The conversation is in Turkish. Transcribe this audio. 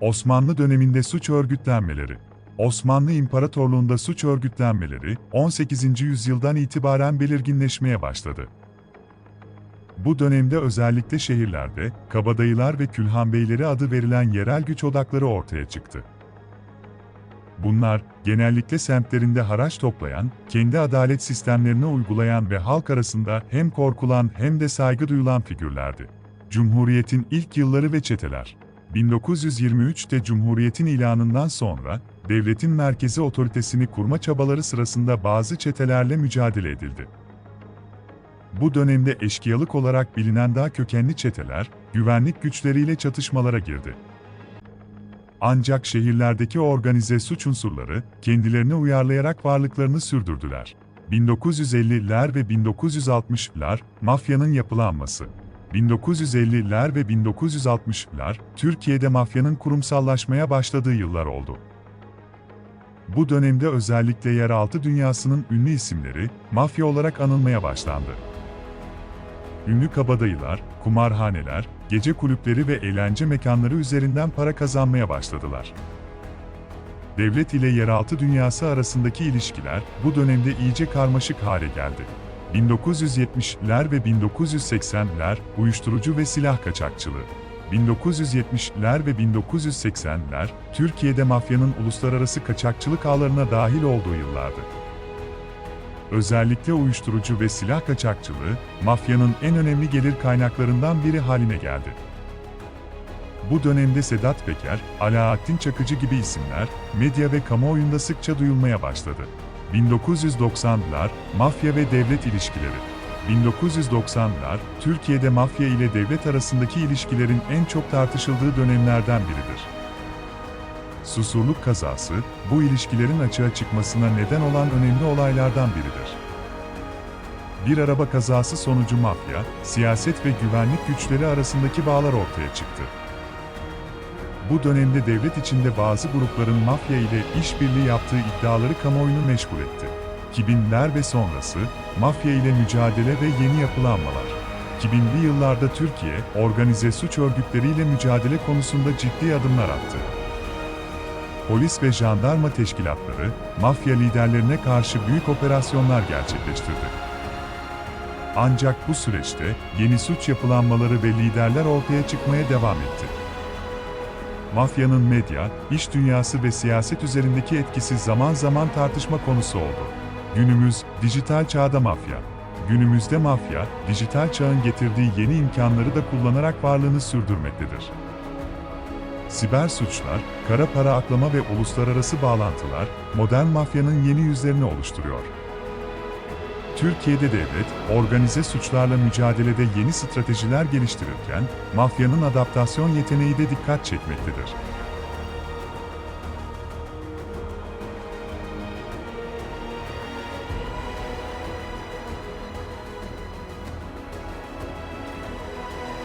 Osmanlı döneminde suç örgütlenmeleri Osmanlı İmparatorluğu'nda suç örgütlenmeleri 18. yüzyıldan itibaren belirginleşmeye başladı. Bu dönemde özellikle şehirlerde kabadayılar ve külhanbeyleri adı verilen yerel güç odakları ortaya çıktı. Bunlar, genellikle semtlerinde haraç toplayan, kendi adalet sistemlerini uygulayan ve halk arasında hem korkulan hem de saygı duyulan figürlerdi. Cumhuriyetin ilk yılları ve çeteler 1923'te Cumhuriyet'in ilanından sonra, devletin merkezi otoritesini kurma çabaları sırasında bazı çetelerle mücadele edildi. Bu dönemde eşkıyalık olarak bilinen daha kökenli çeteler, güvenlik güçleriyle çatışmalara girdi. Ancak şehirlerdeki organize suç unsurları, kendilerini uyarlayarak varlıklarını sürdürdüler. 1950'ler ve 1960'lar, mafyanın yapılanması. 1950'ler ve 1960'lar, Türkiye'de mafyanın kurumsallaşmaya başladığı yıllar oldu. Bu dönemde özellikle yeraltı dünyasının ünlü isimleri, mafya olarak anılmaya başlandı. Ünlü kabadayılar, kumarhaneler, gece kulüpleri ve eğlence mekanları üzerinden para kazanmaya başladılar. Devlet ile yeraltı dünyası arasındaki ilişkiler bu dönemde iyice karmaşık hale geldi. 1970'ler ve 1980'ler uyuşturucu ve silah kaçakçılığı. 1970'ler ve 1980'ler Türkiye'de mafyanın uluslararası kaçakçılık ağlarına dahil olduğu yıllardı. Özellikle uyuşturucu ve silah kaçakçılığı, mafyanın en önemli gelir kaynaklarından biri haline geldi. Bu dönemde Sedat Peker, Alaaddin Çakıcı gibi isimler, medya ve kamuoyunda sıkça duyulmaya başladı. 1990'lar, mafya ve devlet ilişkileri. 1990'lar, Türkiye'de mafya ile devlet arasındaki ilişkilerin en çok tartışıldığı dönemlerden biridir. Susurluk kazası, bu ilişkilerin açığa çıkmasına neden olan önemli olaylardan biridir. Bir araba kazası sonucu mafya, siyaset ve güvenlik güçleri arasındaki bağlar ortaya çıktı. Bu dönemde devlet içinde bazı grupların mafya ile işbirliği yaptığı iddiaları kamuoyunu meşgul etti. 2000'ler ve sonrası, mafya ile mücadele ve yeni yapılanmalar. 2000'li yıllarda Türkiye, organize suç örgütleriyle mücadele konusunda ciddi adımlar attı. Polis ve jandarma teşkilatları, mafya liderlerine karşı büyük operasyonlar gerçekleştirdi. Ancak bu süreçte yeni suç yapılanmaları ve liderler ortaya çıkmaya devam etti. Mafyanın medya, iş dünyası ve siyaset üzerindeki etkisi zaman zaman tartışma konusu oldu. Günümüz, dijital çağda mafya. Günümüzde mafya, dijital çağın getirdiği yeni imkanları da kullanarak varlığını sürdürmektedir. Siber suçlar, kara para aklama ve uluslararası bağlantılar, modern mafyanın yeni yüzlerini oluşturuyor. Türkiye'de devlet, organize suçlarla mücadelede yeni stratejiler geliştirirken, mafyanın adaptasyon yeteneği de dikkat çekmektedir.